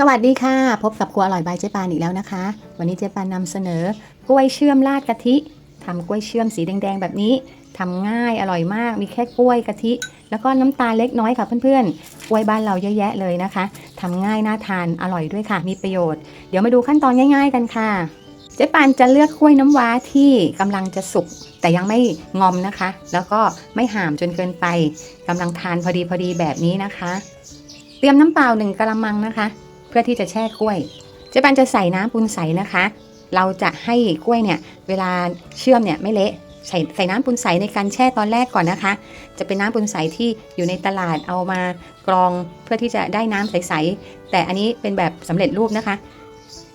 สวัสดีค่ะ พบกับครัวอร่อยบายเจ๊ปานอีกแล้วนะคะ วันนี้เจ๊ปานนำเสนอกล้วยเชื่อมราดกะทิทำกล้วยเชื่อมสีแดงๆ แบบนี้ทำง่ายอร่อยมากมีแค่กล้วยกะทิ แล้วก็น้ำตาลเล็กน้อยค่ะเพื่อนๆกล้วยบ้านเราเยอะแยะเลยนะคะทำง่ายน่าทานอร่อยด้วยค่ะ มีประโยชน์เดี๋ยวมาดูขั้นตอนง่าย ๆ กันค่ะ เจ๊ปานจะเลือกกล้วยน้ำว้าที่กำลังจะสุกแต่ยังไม่งอมนะคะ แล้วก็ไม่ห่ามจนเกินไปกำลังทานพอดีพอดีแบบนี้นะคะ เตรียมน้ำเปล่าหนึ่งกระมังนะคะ พื่อที่จะแช่กล้วยเจ๊ปันจะใส่น้ำปูนใสนะคะ เราจะให้กล้วยเนี่ยเวลาเชื่อมเนี่ยไม่เละใส่ใส่น้ำปูนใสในการแช่ตอนแรกก่อนนะคะ จะเป็นน้ำปูนใสที่อยู่ในตลาดเอามากรองเพื่อที่จะได้น้ำใสๆแต่อันนี้เป็นแบบสำเร็จรูปนะคะ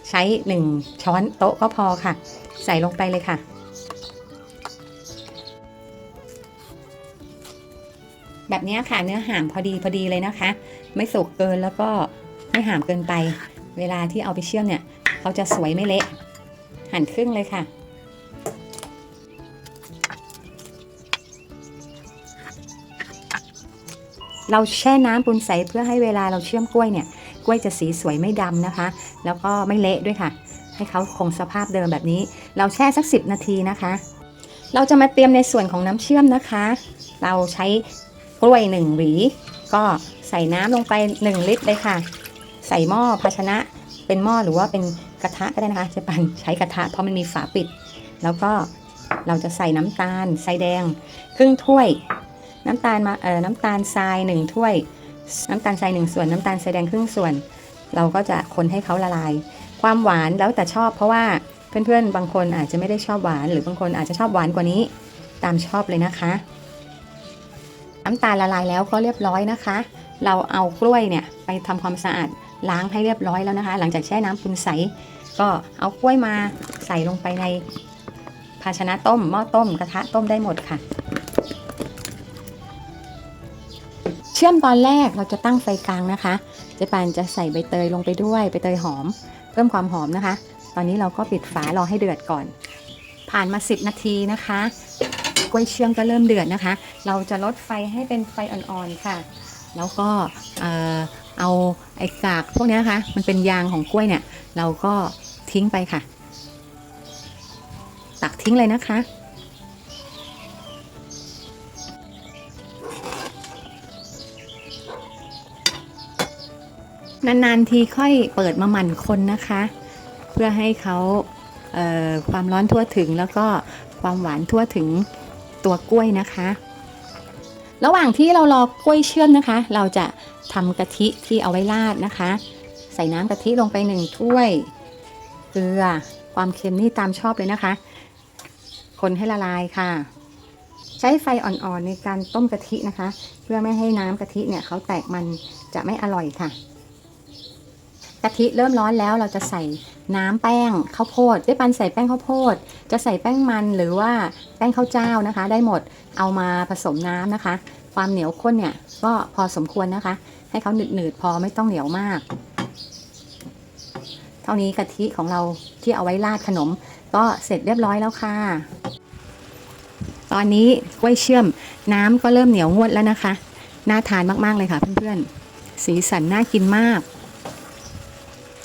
ใช้ 1 ช้อนโต๊ะก็พอค่ะ ใส่ลงไปเลยค่ะ แบบนี้ค่ะเนื้อห่ามพอดีพอดีเลยนะคะ ไม่สุกเกินแล้วก็ ไม่หามเกินไป เวลาที่เอาไปเชื่อมเนี่ยเขาจะสวยไม่เละ หั่นครึ่งเลยค่ะ เราแช่น้ำปูนใสเพื่อให้เวลาเราเชื่อมกล้วยเนี่ย กล้วยจะสีสวยไม่ดำนะคะ แล้วก็ไม่เละด้วยค่ะ ให้เขาคงสภาพเดิมแบบนี้ เราแช่สัก 10 นาทีนะคะ เราจะมาเตรียมในส่วนของน้ำเชื่อมนะคะ เราใช้กล้วยหนึ่งหวีก็ใส่น้ำลงไป 1 ลิตรเลยค่ะ ใส่หม้อภาชนะ เป็นหม้อหรือว่าเป็นกระทะก็ได้นะคะจะปันใช้กระทะเพราะมันมีฝาปิด แล้วก็เราจะใส่น้ำตาลทรายแดง ครึ่งถ้วย น้ำตาลมาเอ่อน้ำตาลทรายหนึ่งถ้วย น้ำตาลทรายหนึ่งส่วนน้ำตาลทรายแดงครึ่งส่วน เราก็จะคนให้เขาละลาย ความหวานแล้วแต่ชอบ เพราะว่าเพื่อนๆ บางคนอาจจะไม่ได้ชอบหวาน หรือบางคนอาจจะชอบหวานกว่านี้ ตามชอบเลยนะคะ น้ำตาลละลายแล้วก็เรียบร้อยนะคะ เราเอากล้วยเนี่ยไปทำความสะอาด ล้างให้เรียบร้อยแล้วนะคะ หลังจากแช่น้ำปูนใส ก็เอากล้วยมาใส่ลงไปในภาชนะต้มหม้อต้มกระทะต้มได้หมดค่ะ เชื่อมตอนแรกเราจะตั้งไฟกลางนะคะเจ๊ปานจะใส่ใบเตยลงไปด้วยใบเตยหอม เพิ่มความหอมนะคะ ตอนนี้เราก็ปิดฝารอให้เดือดก่อน ผ่านมา 10 นาทีนะคะกล้วยเชื่อมก็เริ่มเดือดนะคะ เราจะลดไฟให้เป็นไฟอ่อนๆค่ะ แล้วก็ เอาไอ้กากพวกนี้นะคะ มันเป็นยางของกล้วยเนี่ย เราก็ทิ้งไปค่ะ ตักทิ้งเลยนะคะ นาน ๆ ทีค่อยเปิดมาหมั่นคนนะคะ เพื่อให้เขาเความร้อนทั่วถึงแล้วก็ความหวานทั่วถึงตัวกล้วยนะคะ ระหว่างที่เรารอกล้วยเชื่อมนะคะ เราจะทำกะทิที่เอาไว้ราดนะคะ ใส่น้ำกะทิลงไปหนึ่งถ้วย เกลือ ความเค็มนี่ตามชอบเลยนะคะ คนให้ละลายค่ะ ใช้ไฟอ่อนๆในการต้มกะทินะคะ เพื่อไม่ให้น้ำกะทิเนี่ยเขาแตกมันจะไม่อร่อยค่ะ กะทิเริ่มร้อนแล้วเราจะใส่น้ำแป้งข้าวโพดได้ปันใส่แป้งข้าวโพด จะใส่แป้งมันหรือว่าแป้งข้าวเจ้านะคะ ได้หมดเอามาผสมน้ำนะคะ ความเหนียวข้นเนี่ยก็พอสมควรนะคะ ให้เขาหนืดๆพอไม่ต้องเหนียวมาก เท่านี้กะทิของเราที่เอาไว้ราดขนม ก็เสร็จเรียบร้อยแล้วค่ะ ตอนนี้กล้วยเชื่อมน้ำก็เริ่มเหนียวงวดแล้วนะคะน่าทานมากๆเลยค่ะเพื่อนๆสีสันน่ากินมาก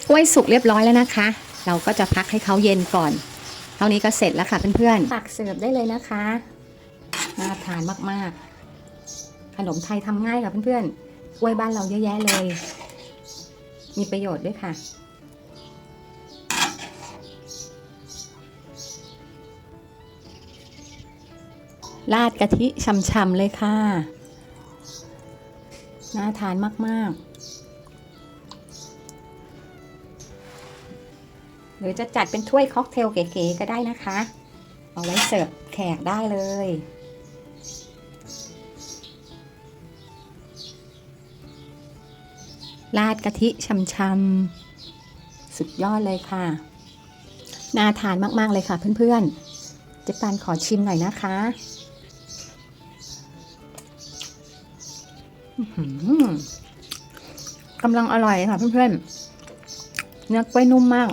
กล้วยสุกเรียบร้อยแล้วนะคะ เราก็จะพักให้เขาเย็นก่อน เท่านี้ก็เสร็จแล้วค่ะเพื่อนๆตักเสิร์ฟได้เลยนะคะ น่าทานมากๆ ขนมไทยทำง่ายค่ะเพื่อนๆกล้วยบ้านเราเยอะแยะเลย มีประโยชน์ด้วยค่ะราดกะทิช่ำๆเลยค่ะ น่าทานมาก ๆ หรือจะจัดเป็นถ้วยค็อกเทลเก๋ๆก็ได้นะคะ เอาไว้เสิร์ฟแขกได้เลย ราดกะทิช่ำๆสุดยอดเลยค่ะ น่าทานมากๆเลยค่ะเพื่อนๆ เจ๊ปานขอชิมหน่อยนะคะกำลังอร่อยค่ะเพื่อนๆ เนื้อกล้วยนุ่มมาก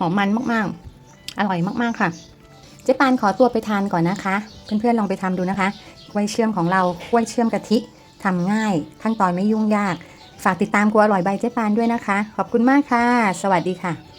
หอมมันมากๆ อร่อยมากๆค่ะ เจ๊ปานขอตัวไปทานก่อนนะคะ เพื่อนๆลองไปทำดูนะคะกล้วยเชื่อมของเรากล้วยเชื่อมกะทิทำง่าย ขั้นตอนไม่ยุ่งยาก ฝากติดตามครัวอร่อยใบเจ๊ปานด้วยนะคะ ขอบคุณมากค่ะ สวัสดีค่ะ